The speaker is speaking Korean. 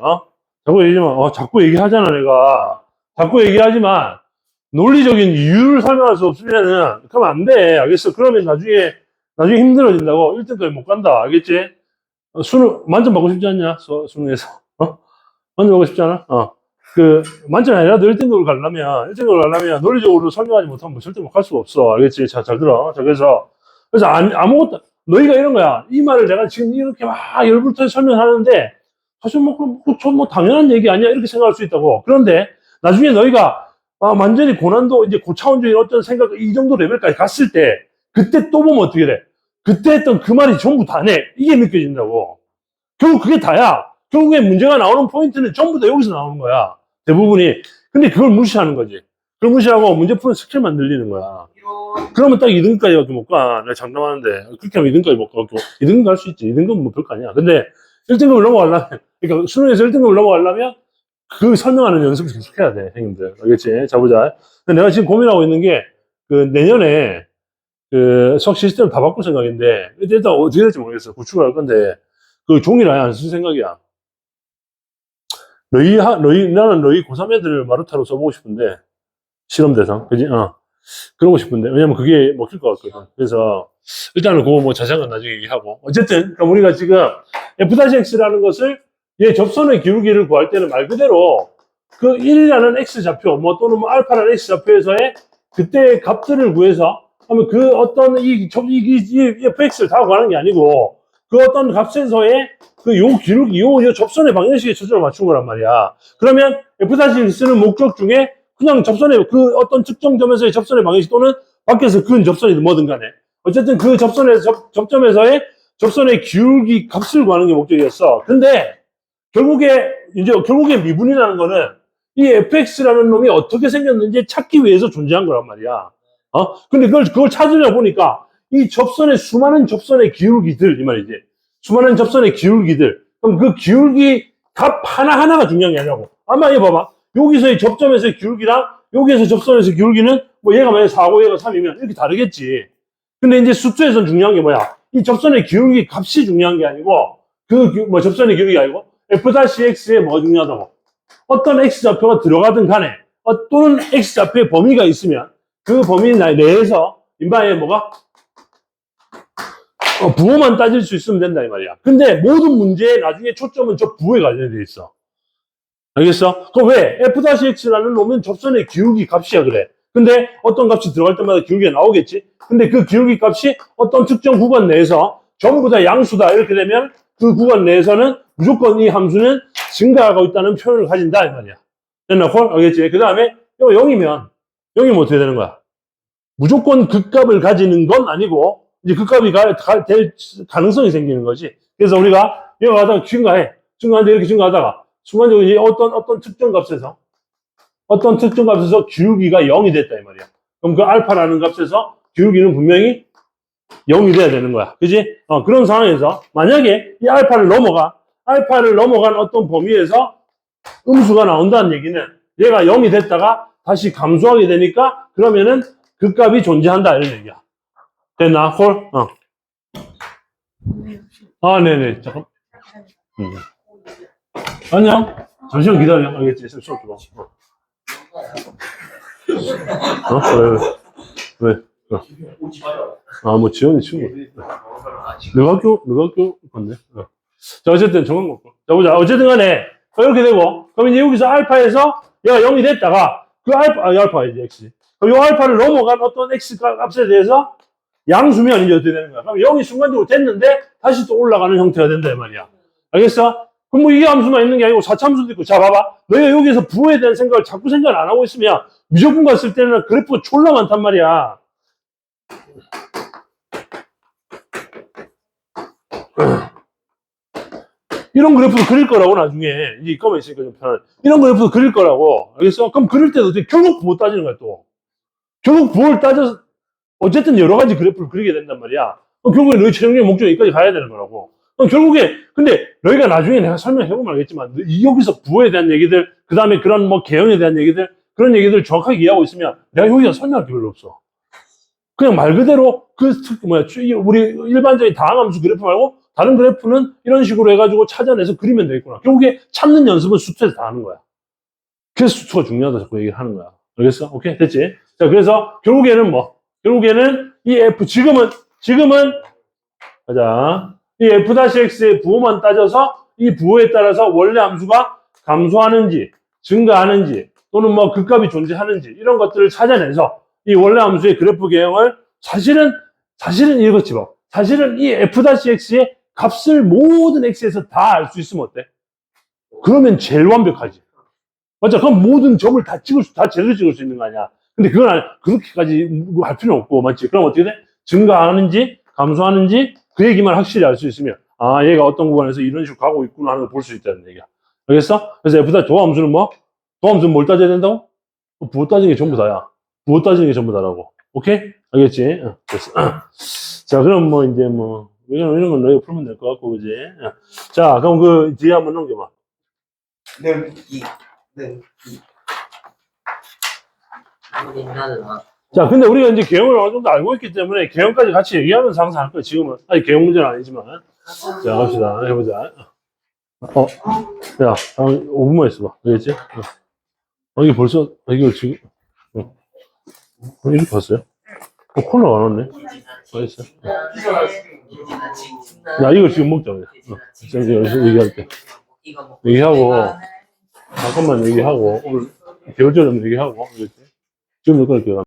어? 자꾸 얘기하지만, 어, 자꾸 얘기하잖아, 내가. 자꾸 얘기하지만, 논리적인 이유를 설명할 수 없으면은, 그러면 안 돼. 알겠어? 그러면 나중에, 나중에 힘들어진다고. 1등까지 못 간다. 알겠지? 어, 수능, 만점 받고 싶지 않냐? 수, 수능에서. 어? 만점 받고 싶지 않아? 어. 그, 만점이 아니라도 1등급을 가려면, 1등급을 가려면 논리적으로 설명하지 못하면 뭐 절대 못 갈 수가 없어. 알겠지? 자, 잘 들어. 자, 그래서, 그래서 안, 아무것도, 너희가 이런 거야. 이 말을 내가 지금 이렇게 막 열불타게 설명하는데, 사실 뭐, 그, 그, 저 뭐, 당연한 얘기 아니야? 이렇게 생각할 수 있다고. 그런데, 나중에 너희가, 아, 완전히 고난도, 이제 고차원적인 어떤 생각, 이 정도 레벨까지 갔을 때, 그때 또 보면 어떻게 돼? 그때 했던 그 말이 전부 다네. 이게 느껴진다고. 결국 그게 다야. 결국에 문제가 나오는 포인트는 전부 다 여기서 나오는 거야. 대부분이. 근데 그걸 무시하는 거지. 그걸 무시하고 문제 푸는 스킬만 늘리는 거야. 그러면 딱 2등까지 밖에 못 가. 내가 장담하는데. 그렇게 하면 2등까지 못 가고. 2등급 갈수 있지. 2등급은 뭐 별거 아니야. 근데 1등급을 넘어가려면, 그러니까 수능에서 1등급을 넘어가려면 그 설명하는 연습을 계속 해야 돼, 형님들. 알겠지? 자, 보자. 근데 내가 지금 고민하고 있는 게, 그, 내년에, 그, 수학 시스템을 다 바꿀 생각인데, 일단 어떻게 될지 모르겠어. 구축을 할 건데, 그 종이를 아예 안 쓸 생각이야. 너희, 하, 너희, 나는 너희 고3 애들 마루타로 써보고 싶은데, 실험 대상. 그지? 어. 그러고 싶은데, 왜냐면 그게 먹힐 것 같거든. 그래서, 일단은 그거 뭐 자세한 나중에 얘기하고. 어쨌든, 그럼 우리가 지금 F-X라는 것을 얘 접선의 기울기를 구할 때는 말 그대로 그 1이라는 X좌표, 뭐 또는 뭐 알파라는 X좌표에서의 그때의 값들을 구해서 하면 그 어떤 이, 접- 이, 이, 이 Fx를 다 구하는 게 아니고 그 어떤 값에서의 그 요 기울기, 요, 요 접선의 방정식에 초점을 맞춘 거란 말이야. 그러면 F-X는 목적 중에 그냥 접선의 그 어떤 특정 점에서의 접선의 방정식 또는 밖에서 큰 접선이든 뭐든 간에 어쨌든 그 접선의 접, 접점에서의 접선의 기울기 값을 구하는 게 목적이었어. 근데 결국에 이제 결국에 미분이라는 거는 이 fx라는 놈이 어떻게 생겼는지 찾기 위해서 존재한 거란 말이야. 어? 근데 그걸 그걸 찾으려 보니까 이 접선의 수많은 접선의 기울기들 이 말이지. 수많은 접선의 기울기들. 그럼 그 기울기 값 하나 하나가 중요한 게 아니라고. 아마 얘 봐봐. 여기서의 접점에서의 기울기랑 여기에서 접선에서 기울기는 뭐 얘가 만약 4고 얘가 3이면 이렇게 다르겠지. 근데 이제 수투에서는 중요한 게 뭐야? 이 접선의 기울기 값이 중요한 게 아니고 그 뭐 접선의 기울기가 아니고 f-x에 뭐 중요하다고? 어떤 x좌표가 들어가든 간에 어, 또는 x좌표의 범위가 있으면 그 범위 내에서 인바에 뭐가 어, 부호만 따질 수 있으면 된다 이 말이야. 근데 모든 문제의 나중에 초점은 저 부호에 관련돼 있어. 알겠어? 그 왜? f-x라는 놈은 접선의 기울기 값이야 그래. 근데 어떤 값이 들어갈 때마다 기울기가 나오겠지? 근데 그 기울기 값이 어떤 특정 구간 내에서 전부 다 양수다 이렇게 되면 그 구간 내에서는 무조건 이 함수는 증가하고 있다는 표현을 가진다 이 말이야. 됐나 콜? 알겠지? 그 다음에 이거 0이면 0이면 어떻게 되는 거야? 무조건 그 값을 가지는 건 아니고 이제 그 값이 가, 가- 될 가능성이 생기는 거지. 그래서 우리가 이거 가다가 증가해. 증가하는데 이렇게 증가하다가 순간적으로 이제 어떤 어떤 특정 값에서 어떤 특정 값에서 기울기가 0이 됐다 이 말이야. 그럼 그 알파라는 값에서 기울기는 분명히 0이 돼야 되는 거야. 그지? 어, 그런 상황에서 만약에 이 알파를 넘어가 알파를 넘어간 어떤 범위에서 음수가 나온다는 얘기는 얘가 0이 됐다가 다시 감소하게 되니까 그러면은 그 값이 존재한다 이런 얘기야. 됐나? 콜? 어. 아, 네네. 잠깐. 음. 안녕. 잠시만 기다려. 알겠지? 수업 좀. 어. 어? 왜, 왜? 왜? 어. 아, 뭐, 지원이 친구. 너가 학교, 너가 학교 건데. 어. 자, 어쨌든 정한 거고. 자, 보자. 어쨌든 간에, 어, 이렇게 되고, 그럼 이제 여기서 알파에서 얘가 0이 됐다가, 그 알파, 아, 알파이지, x. 그럼 이 알파를 넘어간 어떤 x 값에 대해서 양수면 이제 어떻게 되는 거야? 그럼 0이 순간적으로 됐는데, 다시 또 올라가는 형태가 된다, 이 말이야. 알겠어? 그럼 뭐 이게 함수만 있는 게 아니고 4차 함수도 있고, 자, 봐봐. 너희가 여기서 부호에 대한 생각을 자꾸 생각을 안 하고 있으면, 미적분 갔을 때는 그래프가 졸라 많단 말이야. 이런 그래프도 그릴 거라고 나중에. 이제 이거만 있으니까 좀 편한 이런 그래프도 그릴 거라고. 알겠어? 그럼 그릴 때도 결국 부호 따지는 거야 또. 결국 부호를 따져서 어쨌든 여러 가지 그래프를 그리게 된단 말이야. 결국에 너희 최종적인 목적 여기까지 가야 되는 거라고 그럼 결국에 근데 너희가 나중에 내가 설명해 보면 알겠지만 이- 여기서 부호에 대한 얘기들 그 다음에 그런 뭐 개형에 대한 얘기들 그런 얘기들 정확하게 이해하고 있으면 내가 여기서 설명할 게 별로 없어 그냥 말 그대로 그 특- 뭐야 이- 우리 일반적인 다항함수 그래프 말고 다른 그래프는 이런 식으로 해가지고 찾아내서 그리면 되겠구나. 결국에 찾는 연습은 수트에서 다 하는 거야. 그래서 수트가 중요하다 자꾸 얘기를 하는 거야. 알겠어? 오케이? 됐지? 자, 그래서 결국에는 뭐? 결국에는 이 F, 지금은, 지금은, 가자. 이 F-X의 부호만 따져서 이 부호에 따라서 원래 함수가 감소하는지, 증가하는지, 또는 뭐 극값이 존재하는지, 이런 것들을 찾아내서 이 원래 함수의 그래프 개형을 사실은, 사실은 이거지 뭐. 사실은 이 F-X의 값을 모든 X에서 다 알 수 있으면 어때? 그러면 제일 완벽하지. 맞아. 그럼 모든 점을 다 찍을 수, 다 제대로 찍을 수 있는 거 아니야. 근데 그건 알- 그렇게까지 뭐할 필요는 없고, 맞지? 그럼 어떻게 돼? 증가하는지, 감소하는지, 그 얘기만 확실히 알 수 있으면, 아, 얘가 어떤 구간에서 이런 식으로 가고 있구나 하는 걸 볼 수 있다는 얘기야. 알겠어? 그래서 F다 도함수는 뭐? 도함수는 뭘 따져야 된다고? 부호 따지는 게 전부 다야. 부호 따지는 게 전부 다라고. 오케이? 알겠지? 어, 됐어. 자, 그럼 뭐, 이제 뭐, 이런, 이런 건 너희가 풀면 될 것 같고, 그지? 어. 자, 그럼 그 뒤에 한번 넘겨봐. 네, 이, 네, 이. 자, 근데 우리가 이제 개형을 어느 정도 알고 있기 때문에 개형까지 같이 얘기하면서 항상 할 거예요. 지금은. 아니, 개형 문제는 아니지만. 자, 갑시다. 해보자. 어, 야, 5분만 있어봐. 알겠지? 어. 어, 이게 벌써, 어, 이거 지금, 어. 어, 이렇게 봤어요? 어, 콜라 안 왔네. 맛있어. 야, 이거 지금 먹자. 그냥. 어, 지금 열심히 얘기할게. 얘기하고, 잠깐만 얘기하고, 오늘 개월절 없는 얘기하고, 알겠지? 지금 몇 가지 기억